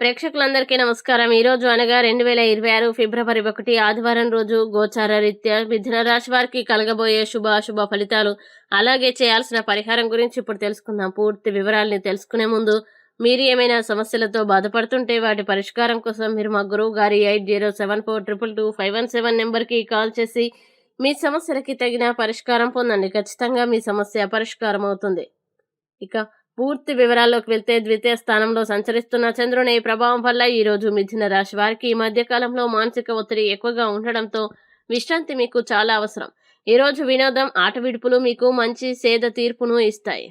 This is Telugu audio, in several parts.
ప్రేక్షకులందరికీ నమస్కారం. ఈ రోజు అనగా రెండు వేల ఇరవై ఆరు ఫిబ్రవరి ఒకటి ఆదివారం రోజు గోచార రీత్యా మిథున రాశి వారికి కలగబోయే శుభ అశుభ ఫలితాలు అలాగే చేయాల్సిన పరిహారం గురించి ఇప్పుడు తెలుసుకుందాం. పూర్తి వివరాల్ని తెలుసుకునే ముందు మీరు ఏమైనా సమస్యలతో బాధపడుతుంటే వాటి పరిష్కారం కోసం మీరు మా గురువు గారి eight zero seven four triple two five one seven నెంబర్కి కాల్ చేసి మీ సమస్యలకి తగిన పరిష్కారం పొందండి. ఖచ్చితంగా మీ సమస్య పరిష్కారం అవుతుంది ఇక పూర్తి వివరాల్లోకి వెళ్తే ద్వితీయ స్థానంలో సంచరిస్తున్న చంద్రుని ప్రభావం వల్ల ఈ రోజు మిథున రాశి వారికి ఈ మధ్యకాలంలో మానసిక ఒత్తిడి ఎక్కువగా ఉండడంతో విశ్రాంతి మీకు చాలా అవసరం. ఈ రోజు వినోదం ఆట విడుపులు మీకు మంచి సేద తీర్పును ఇస్తాయి.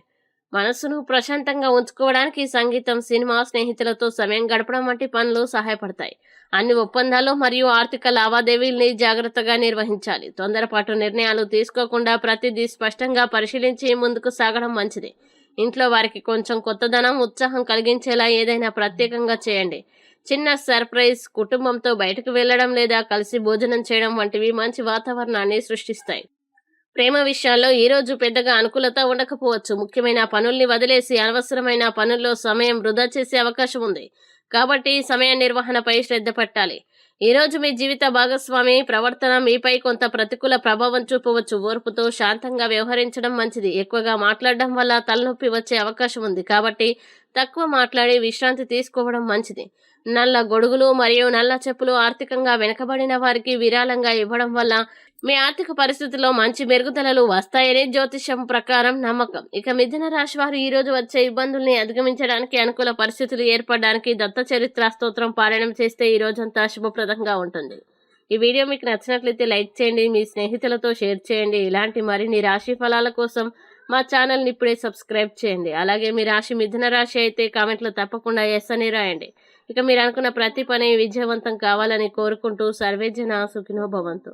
మనస్సును ప్రశాంతంగా ఉంచుకోవడానికి సంగీతం సినిమా స్నేహితులతో సమయం గడపడం వంటి పనులు సహాయపడతాయి. అన్ని ఒప్పందాలు మరియు ఆర్థిక లావాదేవీల్ని జాగ్రత్తగా నిర్వహించాలి. తొందరపాటు నిర్ణయాలు తీసుకోకుండా ప్రతిదీ స్పష్టంగా పరిశీలించి ముందుకు సాగడం మంచిది. ఇంట్లో వారికి కొంచెం కొత్తదనం ఉత్సాహం కలిగించేలా ఏదైనా ప్రత్యేకంగా చేయండి. చిన్న సర్ప్రైజ్ కుటుంబంతో బయటకు వెళ్ళడం లేదా కలిసి భోజనం చేయడం వంటివి మంచి వాతావరణాన్ని సృష్టిస్తాయి. ప్రేమ విషయాల్లో ఈ రోజు పెద్దగా అనుకూలత ఉండకపోవచ్చు. ముఖ్యమైన పనుల్ని వదిలేసి అనవసరమైన పనుల్లో సమయం వృధా చేసే అవకాశం ఉంది. కాబట్టి సమయ నిర్వహణపై శ్రద్ధ పెట్టాలి. ఈ రోజు మీ జీవిత భాగస్వామి ప్రవర్తన మీపై కొంత ప్రతికూల ప్రభావం చూపవచ్చు. ఓర్పుతో శాంతంగా వ్యవహరించడం మంచిది. ఎక్కువగా మాట్లాడడం వల్ల తలనొప్పి వచ్చే అవకాశం ఉంది. కాబట్టి తక్కువ మాట్లాడి విశ్రాంతి తీసుకోవడం మంచిది. నల్ల గొడుగులు మరియు నల్ల చెప్పులు ఆర్థికంగా వెనుకబడిన వారికి విరాళంగా ఇవ్వడం వల్ల మీ ఆర్థిక పరిస్థితుల్లో మంచి మెరుగుదలలు వస్తాయని జ్యోతిష్యం ప్రకారం నమ్మకం. ఇక మిథున రాశి వారు ఈరోజు వచ్చే ఇబ్బందుల్ని అధిగమించడానికి అనుకూల పరిస్థితులు ఏర్పడడానికి దత్త చరిత్ర స్తోత్రం పారాయణం చేస్తే ఈ రోజంతా శుభప్రదంగా ఉంటుంది. ఈ వీడియో మీకు నచ్చినట్లయితే లైక్ చేయండి మీ స్నేహితులతో షేర్ చేయండి. ఇలాంటి మరిన్ని రాశి ఫలాల కోసం మా ఛానల్ని ఇప్పుడే సబ్స్క్రైబ్ చేయండి. అలాగే మీ రాశి మిథున రాశి అయితే కామెంట్లో తప్పకుండా ఎస్ అని రాయండి. ఇక మీరు అనుకున్న ప్రతి పని విజయవంతం కావాలని కోరుకుంటూ సర్వేజన సుఖినో భవంతు.